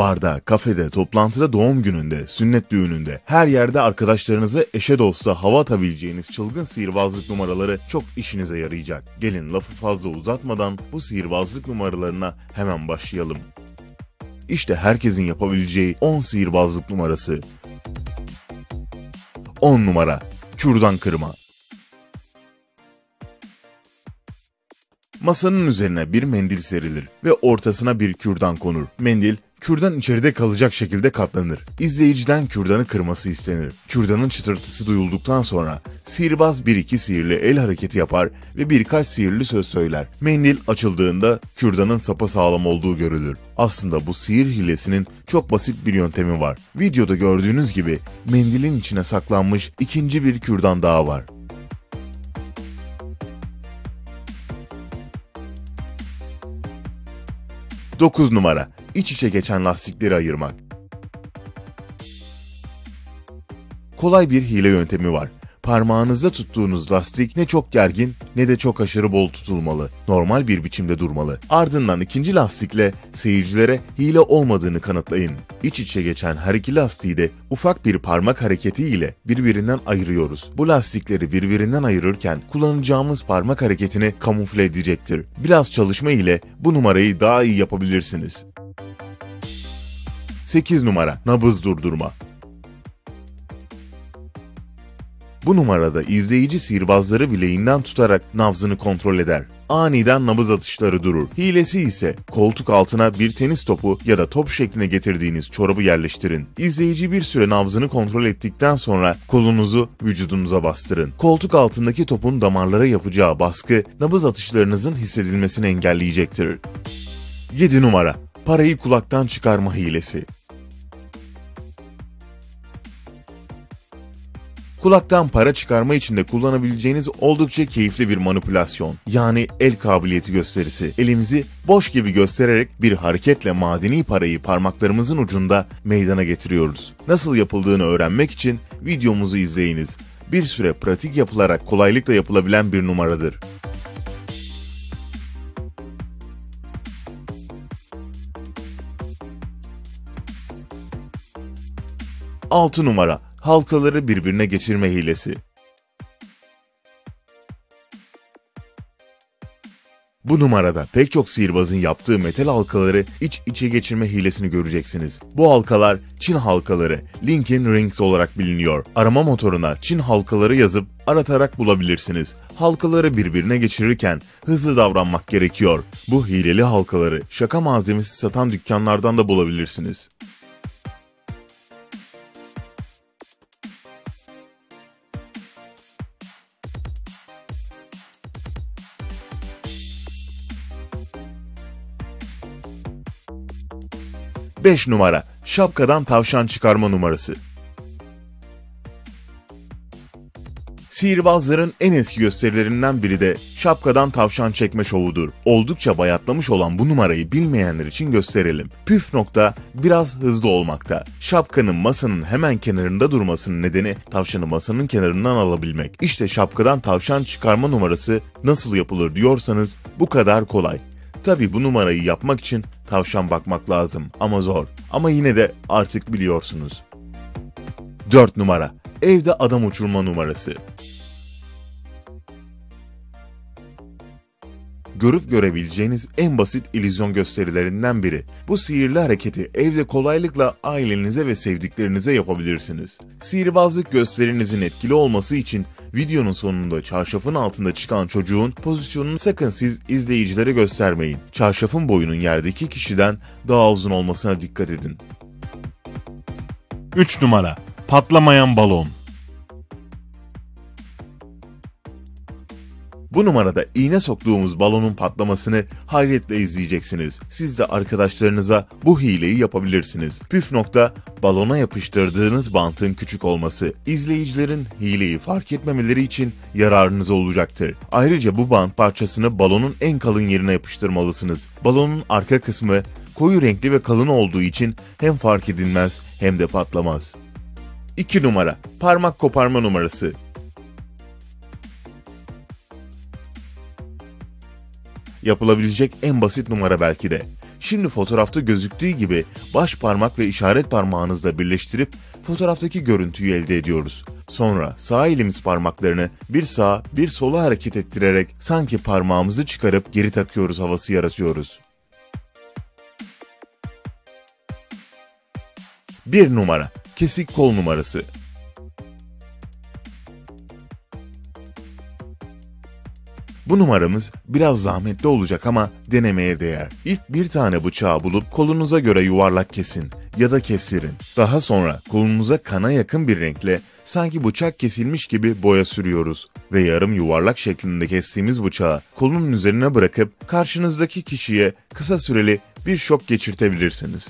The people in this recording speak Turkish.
Barda, kafede, toplantıda, doğum gününde, sünnet düğününde, her yerde arkadaşlarınıza eşe dosta hava atabileceğiniz çılgın sihirbazlık numaraları çok işinize yarayacak. Gelin lafı fazla uzatmadan bu sihirbazlık numaralarına hemen başlayalım. İşte herkesin yapabileceği 10 sihirbazlık numarası. 10 numara. Kürdan kırma. Masanın üzerine bir mendil serilir ve ortasına bir kürdan konur. Mendil kürdan içeride kalacak şekilde katlanır. İzleyiciden kürdanı kırması istenir. Kürdanın çıtırtısı duyulduktan sonra sihirbaz bir iki sihirli el hareketi yapar ve birkaç sihirli söz söyler. Mendil açıldığında kürdanın sapa sağlam olduğu görülür. Aslında bu sihir hilesinin çok basit bir yöntemi var. Videoda gördüğünüz gibi mendilin içine saklanmış ikinci bir kürdan daha var. 9 numara. İç içe geçen lastikleri ayırmak. Kolay bir hile yöntemi var. Parmağınızda tuttuğunuz lastik ne çok gergin ne de çok aşırı bol tutulmalı. Normal bir biçimde durmalı. Ardından ikinci lastikle seyircilere hile olmadığını kanıtlayın. İç içe geçen her iki lastiği de ufak bir parmak hareketi ile birbirinden ayırıyoruz. Bu lastikleri birbirinden ayırırken kullanacağımız parmak hareketini kamufle edecektir. Biraz çalışma ile bu numarayı daha iyi yapabilirsiniz. 8 numara nabız durdurma. Bu numarada izleyici sihirbazları bileğinden tutarak nabzını kontrol eder. Aniden nabız atışları durur. Hilesi ise koltuk altına bir tenis topu ya da top şekline getirdiğiniz çorabı yerleştirin. İzleyici bir süre nabzını kontrol ettikten sonra kolunuzu vücudunuza bastırın. Koltuk altındaki topun damarlara yapacağı baskı nabız atışlarınızın hissedilmesini engelleyecektir. 7 numara Parayı kulaktan çıkarma hilesi. Kulaktan para çıkarma için de kullanabileceğiniz oldukça keyifli bir manipülasyon. Yani el kabiliyeti gösterisi. Elimizi boş gibi göstererek bir hareketle madeni parayı parmaklarımızın ucunda meydana getiriyoruz. Nasıl yapıldığını öğrenmek için videomuzu izleyiniz. Bir süre pratik yapılarak kolaylıkla yapılabilen bir numaradır. Altı numara halkaları birbirine geçirme hilesi. Bu numarada pek çok sihirbazın yaptığı metal halkaları iç içe geçirme hilesini göreceksiniz. Bu halkalar Çin halkaları, Linkin Rings olarak biliniyor. Arama motoruna Çin halkaları yazıp aratarak bulabilirsiniz. Halkaları birbirine geçirirken hızlı davranmak gerekiyor. Bu hileli halkaları şaka malzemesi satan dükkanlardan da bulabilirsiniz. 5 numara şapkadan tavşan çıkarma numarası. Sihirbazların en eski gösterilerinden biri de şapkadan tavşan çekme şovudur. Oldukça bayatlamış olan bu numarayı bilmeyenler için gösterelim. Püf nokta biraz hızlı olmakta. Şapkanın masanın hemen kenarında durmasının nedeni tavşanı masanın kenarından alabilmek. İşte şapkadan tavşan çıkarma numarası nasıl yapılır diyorsanız bu kadar kolay. Tabi bu numarayı yapmak için tavşan bakmak lazım ama zor. Ama yine de artık biliyorsunuz. 4 numara. Evde adam uçurma numarası. görüp görebileceğiniz en basit illüzyon gösterilerinden biri. Bu sihirli hareketi evde kolaylıkla ailenize ve sevdiklerinize yapabilirsiniz. Sihirbazlık gösterinizin etkili olması için videonun sonunda çarşafın altında çıkan çocuğun pozisyonunu sakın siz izleyicilere göstermeyin. Çarşafın boyunun yerdeki kişiden daha uzun olmasına dikkat edin. 3 numara Patlamayan balon Bu numarada iğne soktuğumuz balonun patlamasını hayretle izleyeceksiniz. Siz de arkadaşlarınıza bu hileyi yapabilirsiniz. Püf nokta balona yapıştırdığınız bantın küçük olması. İzleyicilerin hileyi fark etmemeleri için yararınız olacaktır. Ayrıca bu bant parçasını balonun en kalın yerine yapıştırmalısınız. Balonun arka kısmı koyu renkli ve kalın olduğu için hem fark edilmez hem de patlamaz. 2 numara parmak koparma numarası Yapılabilecek en basit numara belki de. Şimdi fotoğrafta gözüktüğü gibi baş parmak ve işaret parmağınızla birleştirip fotoğraftaki görüntüyü elde ediyoruz. Sonra sağ elimiz parmaklarını bir sağa bir sola hareket ettirerek sanki parmağımızı çıkarıp geri takıyoruz havası yaratıyoruz. 1 numara kesik kol numarası. Bu numaramız biraz zahmetli olacak ama denemeye değer. İlk bir tane bıçağı bulup kolunuza göre yuvarlak kesin ya da kestirin. Daha sonra kolunuza kana yakın bir renkle sanki bıçak kesilmiş gibi boya sürüyoruz ve yarım yuvarlak şeklinde kestiğimiz bıçağı kolunun üzerine bırakıp karşınızdaki kişiye kısa süreli bir şok geçirtebilirsiniz.